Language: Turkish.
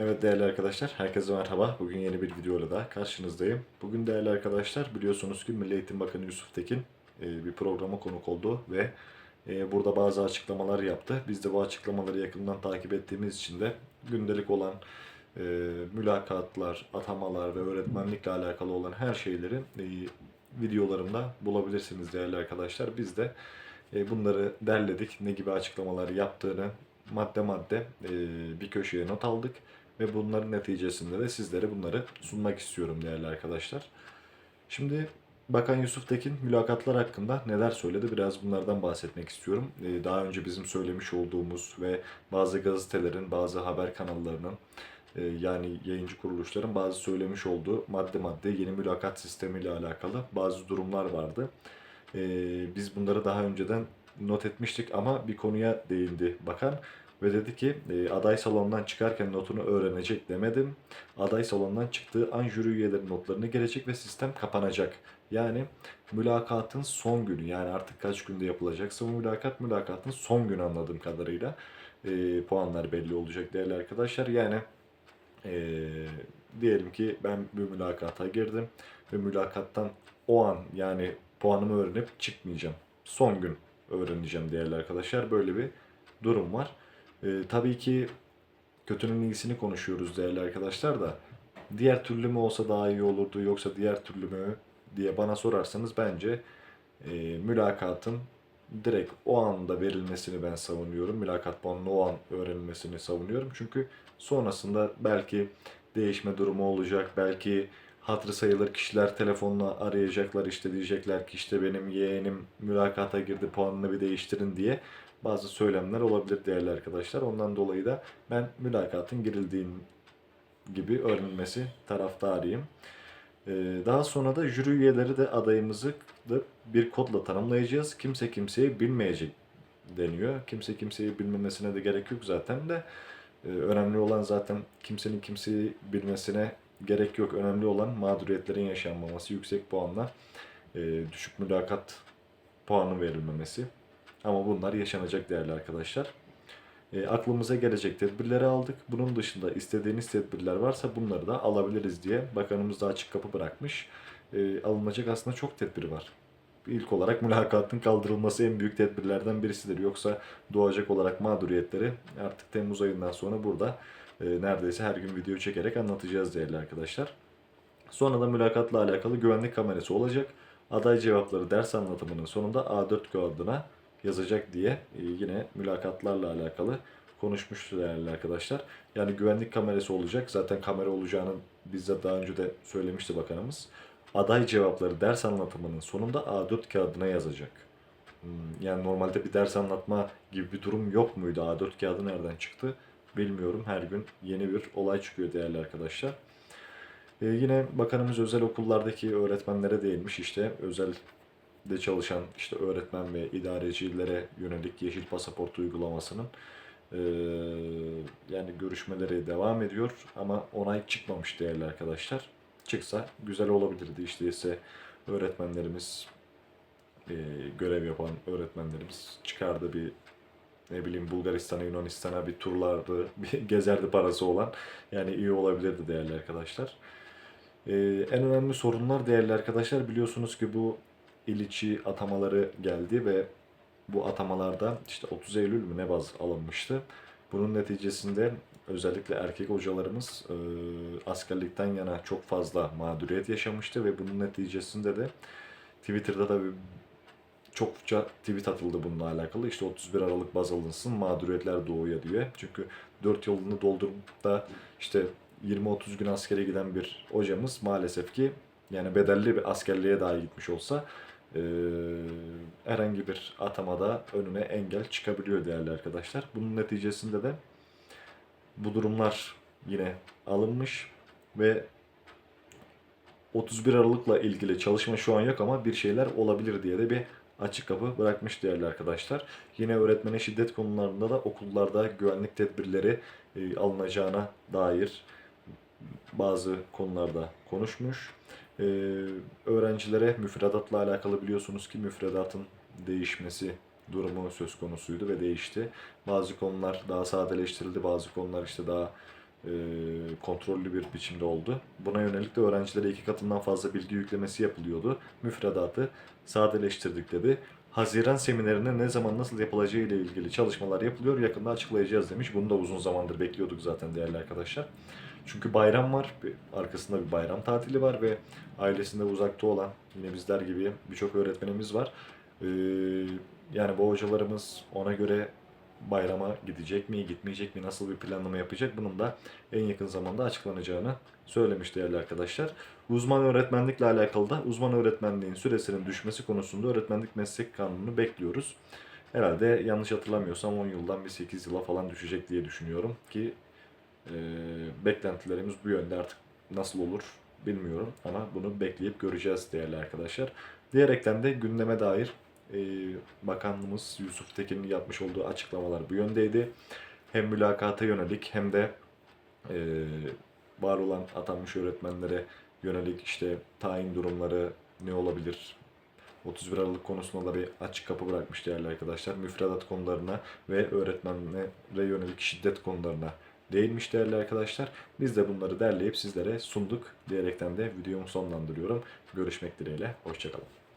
Evet değerli arkadaşlar, herkese merhaba. Bugün yeni bir videoyla daha karşınızdayım. Bugün değerli arkadaşlar biliyorsunuz ki Milli Eğitim Bakanı Yusuf Tekin e, bir programa konuk oldu ve e, burada bazı açıklamalar yaptı. Biz de bu açıklamaları yakından takip ettiğimiz için de gündelik olan e, mülakatlar, atamalar ve öğretmenlikle alakalı olan her şeyleri videolarımda bulabilirsiniz değerli arkadaşlar. Biz de bunları derledik. Ne gibi açıklamalar yaptığını madde madde bir köşeye not aldık. Ve bunların neticesinde de sizlere bunları sunmak istiyorum değerli arkadaşlar. Şimdi Bakan Yusuf Tekin mülakatlar hakkında neler söyledi biraz bunlardan bahsetmek istiyorum. Ee, Daha önce bizim söylemiş olduğumuz ve bazı gazetelerin, bazı haber kanallarının e, yani yayıncı kuruluşların bazı söylemiş olduğu madde madde yeni mülakat sistemiyle alakalı bazı durumlar vardı. Ee, Biz bunları daha önceden not etmiştik ama bir konuya değindi bakan ve dedi ki e, aday salonundan çıkarken notunu öğrenecek demedim. Aday salonundan çıktığı an jüri üyelerinin notlarını gelecek ve sistem kapanacak. Yani mülakatın son günü yani artık kaç günde yapılacaksa bu mülakat mülakatın son günü anladığım kadarıyla e, puanlar belli olacak değerli arkadaşlar. Yani e, diyelim ki ben bir mülakata girdim ve mülakattan o an yani puanımı öğrenip çıkmayacağım. Son gün öğreneceğim değerli arkadaşlar. Böyle bir durum var. E, tabii ki kötünün iyisini konuşuyoruz değerli arkadaşlar da diğer türlü mü olsa daha iyi olurdu yoksa diğer türlü mü diye bana sorarsanız bence e, mülakatın direkt o anda verilmesini ben savunuyorum. Mülakat puanının o an öğrenilmesini savunuyorum. Çünkü sonrasında belki değişme durumu olacak. Belki hatırı sayılır kişiler telefonla arayacaklar işte diyecekler ki işte benim yeğenim mülakata girdi puanını bir değiştirin diye bazı söylemler olabilir değerli arkadaşlar. Ondan dolayı da ben mülakatın girildiğin gibi öğrenilmesi taraftarıyım. Ee, Daha sonra da jüri üyeleri de adayımızı da bir kodla tanımlayacağız. Kimse kimseyi bilmeyecek deniyor. Kimse kimseyi bilmemesine de gerek yok zaten de. Ee, Önemli olan zaten kimsenin kimseyi bilmesine gerek yok. Önemli olan mağduriyetlerin yaşanmaması, yüksek puanla e, düşük mülakat puanı verilmemesi. Ama bunlar yaşanacak değerli arkadaşlar. E, aklımıza gelecek tedbirleri aldık. Bunun dışında istediğiniz tedbirler varsa bunları da alabiliriz diye bakanımız da açık kapı bırakmış. E, alınacak aslında çok tedbir var. İlk olarak mülakatın kaldırılması en büyük tedbirlerden birisidir. Yoksa doğacak olarak mağduriyetleri artık Temmuz ayından sonra burada e, neredeyse her gün video çekerek anlatacağız değerli arkadaşlar. Sonra da mülakatla alakalı güvenlik kamerası olacak. Aday cevapları ders anlatımının sonunda A4 kağıdına yazacak diye e, yine mülakatlarla alakalı konuşmuştu değerli arkadaşlar. Yani güvenlik kamerası olacak. Zaten kamera olacağını bizzat daha önce de söylemişti bakanımız. Aday cevapları ders anlatımının sonunda A4 kağıdına yazacak. Hmm, Yani normalde bir ders anlatma gibi bir durum yok muydu? A4 kağıdı nereden çıktı? Bilmiyorum. Her gün yeni bir olay çıkıyor değerli arkadaşlar. Ee, yine bakanımız özel okullardaki öğretmenlere değinmiş işte özel de çalışan işte öğretmen ve idarecilere yönelik yeşil pasaport uygulamasının eee, yani görüşmeleri devam ediyor ama onay çıkmamış değerli arkadaşlar. Çıksa güzel olabilirdi işte ise öğretmenlerimiz eee, görev yapan öğretmenlerimiz çıkardı bir ne bileyim Bulgaristan'a Yunanistan'a bir turlardı bir gezerdi parası olan yani iyi olabilirdi değerli arkadaşlar. Ee, en önemli sorunlar değerli arkadaşlar biliyorsunuz ki bu il içi atamaları geldi ve bu atamalarda işte 30 Eylül mü ne baz alınmıştı. Bunun neticesinde özellikle erkek hocalarımız e, askerlikten yana çok fazla mağduriyet yaşamıştı ve bunun neticesinde de Twitter'da da çokça tweet atıldı bununla alakalı. İşte 31 Aralık baz alınsın mağduriyetler doğuya diye. Çünkü 4 yılını doldurup da işte 20-30 gün askere giden bir hocamız maalesef ki yani bedelli bir askerliğe dahi gitmiş olsa eee, herhangi bir atamada önüne engel çıkabiliyor değerli arkadaşlar. Bunun neticesinde de bu durumlar yine alınmış ve 31 Aralık'la ilgili çalışma şu an yok ama bir şeyler olabilir diye de bir açık kapı bırakmış değerli arkadaşlar. Yine öğretmene şiddet konularında da okullarda güvenlik tedbirleri e, alınacağına dair bazı konularda konuşmuş. Ee, öğrencilere müfredatla alakalı biliyorsunuz ki müfredatın değişmesi durumu söz konusuydu ve değişti. Bazı konular daha sadeleştirildi, bazı konular işte daha e, kontrollü bir biçimde oldu. Buna yönelik de öğrencilere iki katından fazla bilgi yüklemesi yapılıyordu. Müfredatı sadeleştirdik dedi. Haziran seminerine ne zaman nasıl yapılacağı ile ilgili çalışmalar yapılıyor. Yakında açıklayacağız demiş. Bunu da uzun zamandır bekliyorduk zaten değerli arkadaşlar. Çünkü bayram var. Arkasında bir bayram tatili var ve ailesinde uzakta olan yine bizler gibi birçok öğretmenimiz var. Ee, yani bu hocalarımız ona göre bayrama gidecek mi, gitmeyecek mi, nasıl bir planlama yapacak bunun da en yakın zamanda açıklanacağını söylemiş değerli arkadaşlar. Uzman öğretmenlikle alakalı da uzman öğretmenliğin süresinin düşmesi konusunda öğretmenlik meslek kanununu bekliyoruz. Herhalde yanlış hatırlamıyorsam 10 yıldan bir 8 yıla falan düşecek diye düşünüyorum ki e, beklentilerimiz bu yönde artık nasıl olur bilmiyorum ama bunu bekleyip göreceğiz değerli arkadaşlar. Diyerekten de gündeme dair e, bakanlığımız Yusuf Tekin'in yapmış olduğu açıklamalar bu yöndeydi. Hem mülakata yönelik hem de e, var olan atanmış öğretmenlere yönelik işte tayin durumları ne olabilir? 31 Aralık konusunda da bir açık kapı bırakmış değerli arkadaşlar. Müfredat konularına ve öğretmenlere yönelik şiddet konularına değinmiş değerli arkadaşlar. Biz de bunları derleyip sizlere sunduk diyerekten de videomu sonlandırıyorum. Görüşmek dileğiyle. Hoşçakalın.